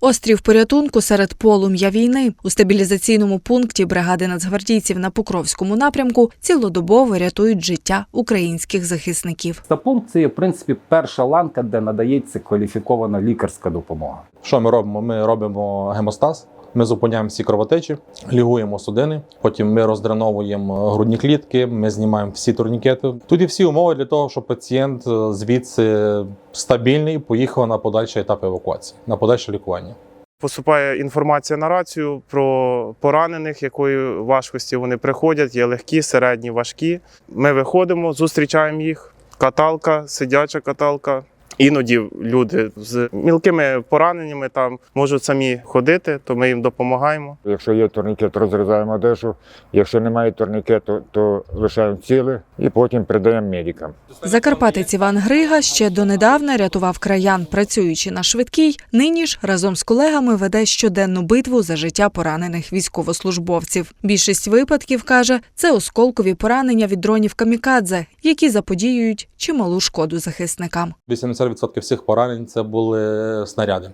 Острів порятунку серед полум'я війни. У стабілізаційному пункті бригади нацгвардійців на Покровському напрямку цілодобово рятують життя українських захисників. Стапункт це є, в принципі, перша ланка, де надається кваліфікована лікарська допомога. Що ми робимо? Ми робимо гемостаз. Ми зупиняємо всі кровотечі, лігуємо судини. Потім ми роздреновуємо грудні клітки, ми знімаємо всі турнікети. Тут є всі умови для того, щоб пацієнт е, звідси стабільний поїхав на подальший етап евакуації, на подальше лікування. Поступає інформація на рацію про поранених, якої важкості вони приходять. Є легкі, середні, важкі. Ми виходимо, зустрічаємо їх. Каталка, сидяча каталка. Іноді люди з мілкими пораненнями там можуть самі ходити, то ми їм допомагаємо. Якщо є турнікет, розрізаємо одежу. Якщо немає турнікету, то лишаємо ціле і потім передаємо медикам. Закарпатець Іван Грига ще донедавна рятував краян, працюючи на швидкій. Нині ж разом з колегами веде щоденну битву за життя поранених військовослужбовців. Більшість випадків каже, це осколкові поранення від дронів камікадзе, які заподіюють чималу шкоду захисникам. 80% всіх поранень це були снаряди.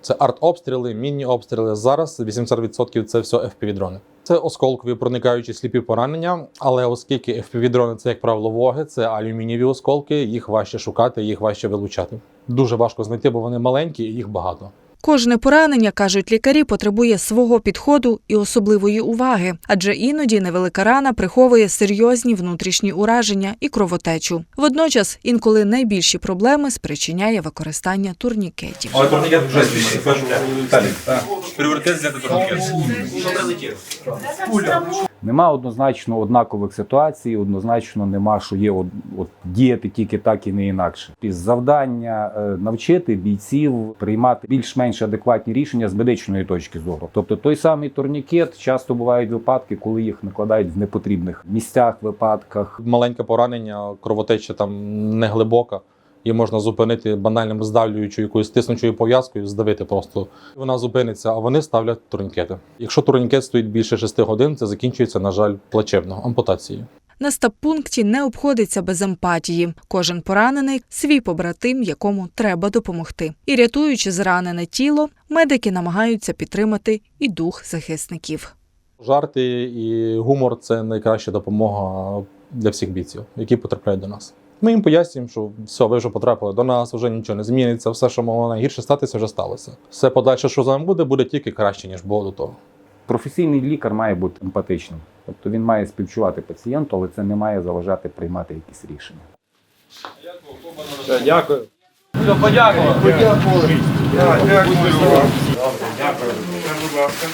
Це артобстріли, мінні обстріли. Зараз 80% це все FPV-дрони. Це осколкові проникаючі сліпі поранення, але оскільки FPV-дрони це, як правило, воги, це алюмінієві осколки, їх важче шукати, їх важче вилучати. Дуже важко знайти, бо вони маленькі і їх багато. Кожне поранення, кажуть лікарі, потребує свого підходу і особливої уваги, адже іноді невелика рана приховує серйозні внутрішні ураження і кровотечу. Водночас, інколи найбільші проблеми спричиняє використання турнікетів. Але турнікет вже. Пріоритет взяти турнікет. Нема однозначно однакових ситуацій, однозначно нема, що є от, от діяти тільки так і не інакше. І завдання е, навчити бійців приймати більш-менш адекватні рішення з медичної точки зору. Тобто той самий турнікет часто бувають випадки, коли їх накладають в непотрібних місцях, випадках. Маленьке поранення, кровотеча там не глибока. Її можна зупинити банальним здавлюючою якоюсь тиснучою пов'язкою, здавити просто. Вона зупиниться, а вони ставлять турнікети. Якщо турнікет стоїть більше 6 годин, це закінчується, на жаль, плачевно ампутацією. На стаб-пункті не обходиться без емпатії. Кожен поранений свій побратим, якому треба допомогти. І рятуючи зранене тіло, медики намагаються підтримати і дух захисників. Жарти і гумор це найкраща допомога для всіх бійців, які потрапляють до нас. Ми їм пояснюємо, що все, ви вже потрапили до нас, вже нічого не зміниться, все, що могло найгірше статися, вже сталося. Все подальше, що з вами буде, буде тільки краще, ніж було до того. Професійний лікар має бути емпатичним, тобто він має співчувати пацієнту, але це не має заважати приймати якісь рішення. Дякую. Дякую. Дякую. Будь ласка.